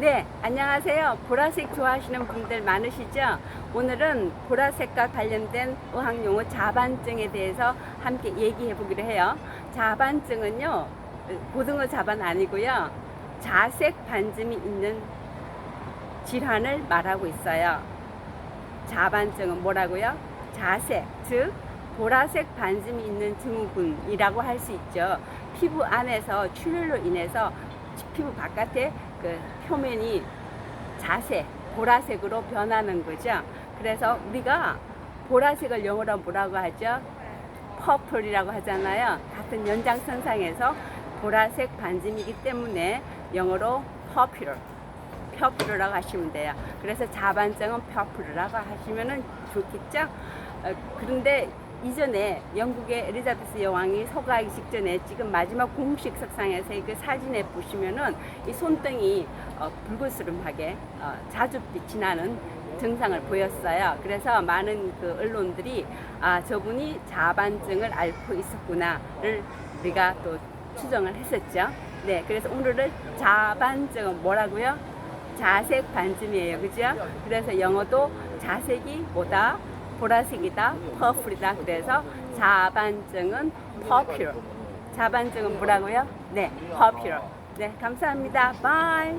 네, 안녕하세요. 보라색 좋아하시는 분들 많으시죠? 오늘은 보라색과 관련된 의학 용어 자반증에 대해서 함께 얘기해 보기로 해요. 자반증은요, 고등어 자반 아니고요. 자색 반점이 있는 질환을 말하고 있어요. 자반증은 뭐라고요? 자색, 즉 보라색 반점이 있는 증후군이라고 할 수 있죠. 피부 안에서 출혈로 인해서 피부 바깥에 그 표면이 자색, 보라색으로 변하는 거죠. 그래서 우리가 보라색을 영어로 뭐라고 하죠? 퍼플이라고 하잖아요. 같은 연장선상에서 보라색 반점이기 때문에 영어로 퍼플, 퍼플이라고 하시면 돼요. 그래서 자반증은 퍼플이라고 하시면 좋겠죠? 어, 그런데 이전에 영국의 엘리자베스 여왕이 서거하기 직전에 지금 마지막 공식 석상에서 그 사진에 보시면은 이 손등이 어, 불그스름하게 어, 자주 빛이 나는 증상을 보였어요. 그래서 많은 그 언론들이 아 저분이 자반증을 앓고 있었구나를 우리가 또 추정을 했었죠. 네, 그래서 오늘은 자반증은 뭐라고요? 자색 반쯤이에요. 그죠? 그래서 영어도 자색이 뭐다? 보라색이다, 퍼플이다. 그래서 자반증은 퍼플. 자반증은 뭐라고요? 네, 퍼플. 네, 감사합니다. 바이.